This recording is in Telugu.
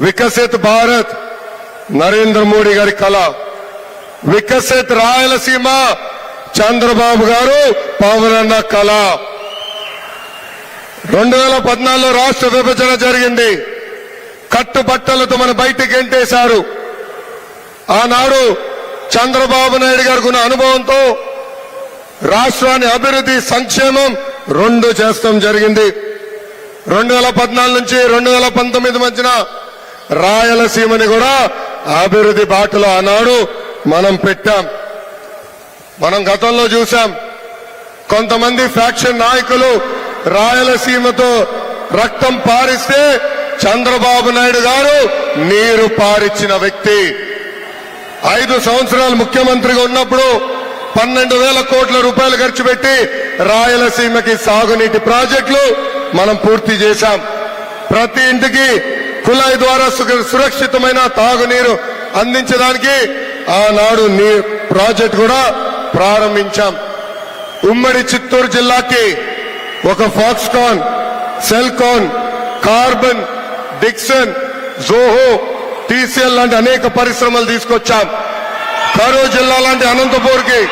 వికసిత్ భారత్ నరేంద్ర మోడీ గారి కళ. వికసిత్ రాయలసీమ చంద్రబాబు గారు పవన్ కళ. రెండు వేల పద్నాలుగులో రాష్ట్ర విభజన జరిగింది. కట్టుబట్టలతో మన బయటికి ఎంటేశారు ఆనాడు చంద్రబాబు నాయుడు గారికి ఉన్న అనుభవంతో రాష్ట్రాన్ని అభివృద్ధి సంక్షేమం రెండు చేస్తాం జరిగింది. రెండు వేల పద్నాలుగు నుంచి రెండు వేల పంతొమ్మిది మధ్యన రాయలసీమని కూడా అభివృద్ధి బాటలో ఆనాడు మనం పెట్టాం. మనం గతంలో చూసాం కొంతమంది ఫ్యాక్షన్ నాయకులు రాయలసీమతో రక్తం పారిస్తే చంద్రబాబు నాయుడు గారు నీరు పారిచ్చిన వ్యక్తి. ఐదు సంవత్సరాలు ముఖ్యమంత్రిగా ఉన్నప్పుడు పన్నెండు వేల కోట్ల రూపాయలు ఖర్చు పెట్టి రాయలసీమకి సాగునీటి ప్రాజెక్టులు మనం పూర్తి చేశాం. ప్రతి ఇంటికి కుళాయి ద్వారా సు- సురక్షితమైన తాగునీరు అందించడానికి ఆనాడు నీ ప్రాజెక్ట్ కూడా ప్రారంభించాం. ఉమ్మడి చిత్తూరు జిల్లాకి ఒక Foxconn Celkon Karbonn Dixon Zoho TCL లాంటి అనేక పరిశ్రమలు తీసుకొచ్చాం. కరూరు జిల్లా లాంటి అనంతపూర్కి